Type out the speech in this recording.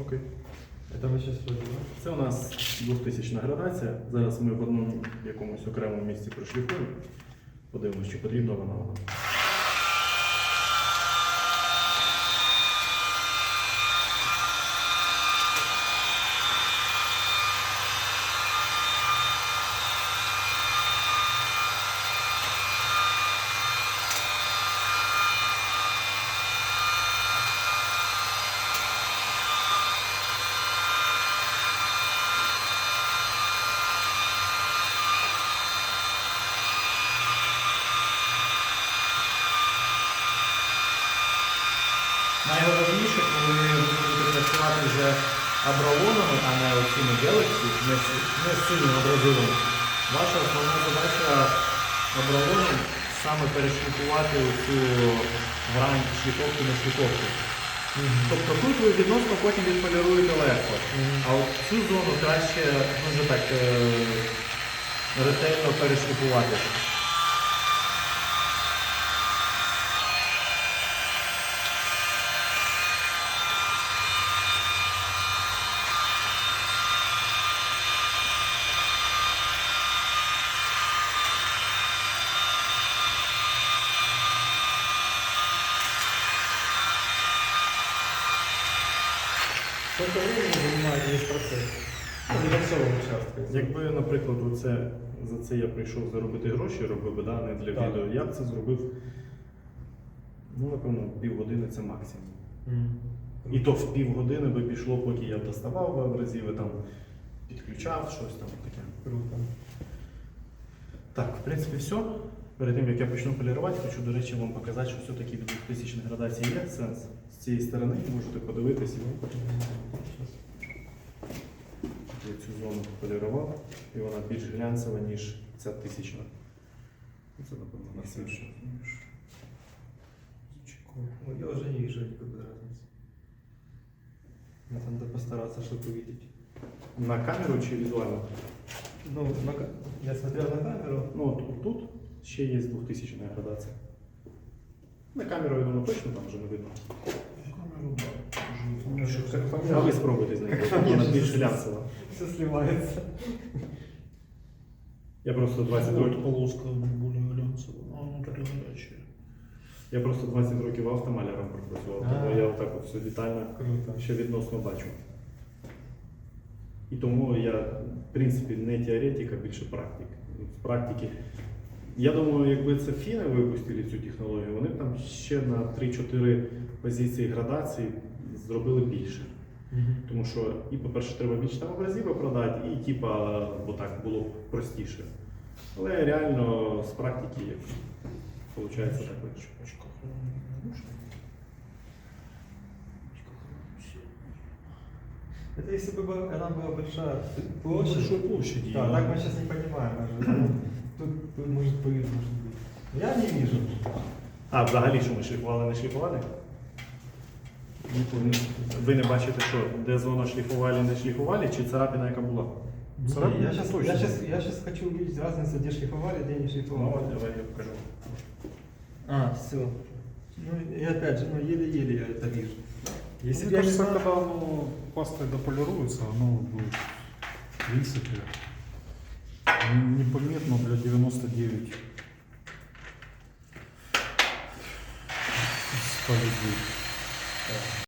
Окей. Это вы зараз. Це у нас 2000 градація. Зараз ми в одному якомусь окремому місці прошліфуємо. Подивимось, чи потрібно вона Найголовніше, коли ви будете працювати вже абралонами, а не оцими Galaxy, не, з цими абразивами, ваша основна задача абралоном саме перешліфувати цю грань шліфовки на шліфовки. Тобто тут ви відносно потім відполіруєте легко. А от цю зону краще дуже так е, ретельно перешліфувати. Сколько времени занимает весь процесс? Ну, для всього участка. Якби, наприклад, оце, за це я прийшов заробити гроші, робив би, да, не для Так. відео, я б це зробив, ну, напевно, півгодини це максимум. Мгм. І то в півгодини би пішло, поки я доставав би абразиви, там, підключав щось там таке. Круто. Так, в принципі, все. Перед тим, як я почну полірувати, хочу, до речі, вам показати, що все-таки від 2000 градацій є сенс. З цієї сторони можете подивитися. Я цю зону полірував, і вона більш глянцева, ніж ця тисячна. Це, напевно, на свіже. Ну, я уже не вижу никакой разницы. Надо постараться, чтобы увидеть. На камеру чи візуально? Ну, на ка- я смотрел на камеру. Ну, от тут ще є 2000 градація. На камеру, я думаю, точно там вже не видно. Как по А ви мне, спробуйте знайти. Вона більш глянцева. все сливается. Я просто 20 років. полоска более глянцевая, а внутри горячая. Я просто 20 років автомаляром пропрацював, тому А. я отак от все детально Круто. ще відносно бачу. І тому я, в принципі, не теоретик, а більше практик. З практики. Я думаю, якби це фіни випустили цю технологію, вони б там ще на 3-4 позиції градації зробили більше. Тому що, і, по-перше, треба більше там абразиви продати, і типа, бо так було б простіше. Але реально з практики як виходить так легше. Очень хорошая. Это если бы была- она была большая площадь. Большой площади. Да, так мы сейчас не понимаем даже. Ну, Тут, тут может пыль может быть. Я не вижу. А взагалі, що ми шліфували, не шліфували? Ви не бачите, що де зона шліфували, не шліфували, чи царапина, яка була? Царапина я, сейчас, точно. я, сейчас, я сейчас хочу увидеть разницу, где шлифовали, где не Ну, шлифовали. от давай я покажу. А, все. Ну и опять же, ну еле-еле я это вижу. Если Мне бы я не кажется, знал- когда оно пастой дополируется, оно будет, в принципе, н- непометно для 99 100 людей.